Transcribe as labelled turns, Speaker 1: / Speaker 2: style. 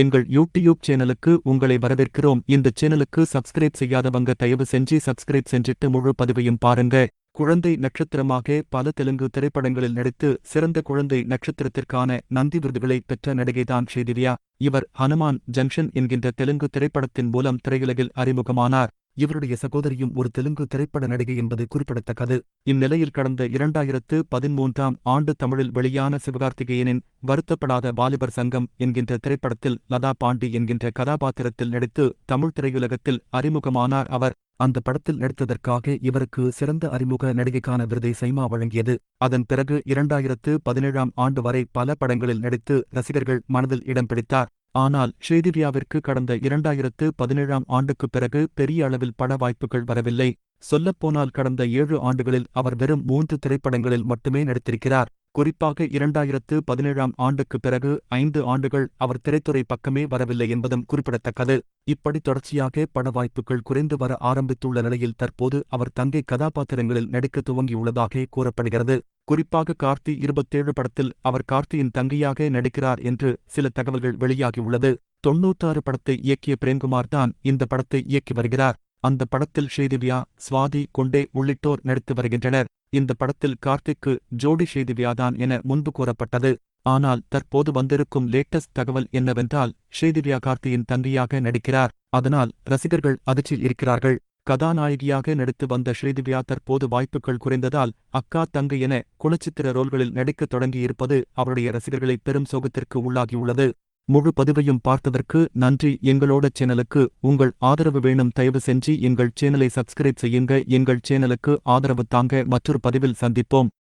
Speaker 1: எங்கள் யூடியூப் சேனலுக்கு உங்களை வரவேற்கிறோம். இந்த சேனலுக்கு சப்ஸ்கிரைப் செய்யாதவங்க தயவு செஞ்சு சப்ஸ்கிரைப் செஞ்சிட்டு முழு பதிவையும் பாருங்க. குழந்தை நட்சத்திரமாக பல தெலுங்கு திரைப்படங்களில் நடித்து சிறந்த குழந்தை நட்சத்திரத்திற்கான நந்தி விருதுகளை பெற்ற நடிகைதான் ஸ்ரீதிவ்யா. இவர் ஹனுமான் ஜங்ஷன் என்கின்ற தெலுங்கு திரைப்படத்தின் மூலம் திரையுலகில் அறிமுகமானார். இவருடைய சகோதரியும் ஒரு தெலுங்கு திரைப்பட நடிகை என்பது குறிப்பிடத்தக்கது. இந்நிலையில் கடந்த இரண்டாயிரத்து பதிமூன்றாம் ஆண்டு தமிழில் வெளியான சிவகார்த்திகேயனின் வருத்தப்படாத வாலிபர் சங்கம் என்கின்ற திரைப்படத்தில் லதா பாண்டி என்கின்ற கதாபாத்திரத்தில் நடித்து தமிழ் திரையுலகத்தில் அறிமுகமானார் அவர். அந்த படத்தில் நடித்ததற்காக இவருக்கு சிறந்த அறிமுக நடிகைக்கான விருதை சைமா வழங்கியது. அதன் பிறகு இரண்டாயிரத்து பதினேழாம் ஆண்டு வரை பல படங்களில் நடித்து ரசிகர்கள் மனதில் இடம் பிடித்தார். ஆனால் ஸ்ரீதிவ்யாவிற்கு கடந்த இரண்டாயிரத்து பதினேழாம் ஆண்டுக்குப் பிறகு பெரிய அளவில் பட வாய்ப்புகள் வரவில்லை. சொல்லப்போனால் கடந்த ஏழு ஆண்டுகளில் அவர் வெறும் மூன்று திரைப்படங்களில் மட்டுமே நடித்திருக்கிறார். குறிப்பாக இரண்டாயிரத்து பதினேழாம் ஆண்டுக்குப் பிறகு ஐந்து ஆண்டுகள் அவர் திரைத்துறை பக்கமே வரவில்லை என்பதும் குறிப்பிடத்தக்கது. இப்படி தொடர்ச்சியாக பட வாய்ப்புகள் குறைந்து வர ஆரம்பித்துள்ள நிலையில் தற்போது அவர் தங்கை கதாபாத்திரங்களில் நடிக்க துவங்கியுள்ளதாக கூறப்படுகிறது. குறிப்பாக கார்த்தி இருபத்தேழு படத்தில் அவர் கார்த்தியின் தங்கையாக நடிக்கிறார் என்று சில தகவல்கள் வெளியாகியுள்ளது. தொன்னூத்தாறு படத்தை இயக்கிய பிரேம்குமார் தான் இந்த படத்தை இயக்கி வருகிறார். அந்த படத்தில் ஸ்ரீதிவ்யா சுவாதி கொண்டே உள்ளிட்டோர் நடித்து வருகின்றனர். இந்த படத்தில் கார்த்திக்கு ஜோடி ஸ்ரீதிவ்யாதான் என முன்பு கூறப்பட்டது. ஆனால் தற்போது வந்திருக்கும் லேட்டஸ்ட் தகவல் என்னவென்றால் ஸ்ரீதிவ்யா கார்த்தியின் தங்கியாக நடிக்கிறார். அதனால் ரசிகர்கள் அதிர்ச்சியில் இருக்கிறார்கள். கதாநாயகியாக நடித்து வந்த ஸ்ரீதிவ்யா தற்போது வாய்ப்புகள் குறைந்ததால் அக்கா தங்கை என குணச்சித்திர ரோல்களில் நடிக்கத் தொடங்கியிருப்பது அவருடைய ரசிகர்களை பெரும் சோகத்திற்கு உள்ளாகியுள்ளது. முழு பதிவையும் பார்த்ததற்கு நன்றி. எங்களோட சேனலுக்கு உங்கள் ஆதரவு வேணும். தயவு செஞ்சு எங்கள் சேனலை சப்ஸ்கிரைப் செய்யுங்க. எங்கள் சேனலுக்கு ஆதரவு தாங்க. மற்றொரு பதிவில் சந்திப்போம்.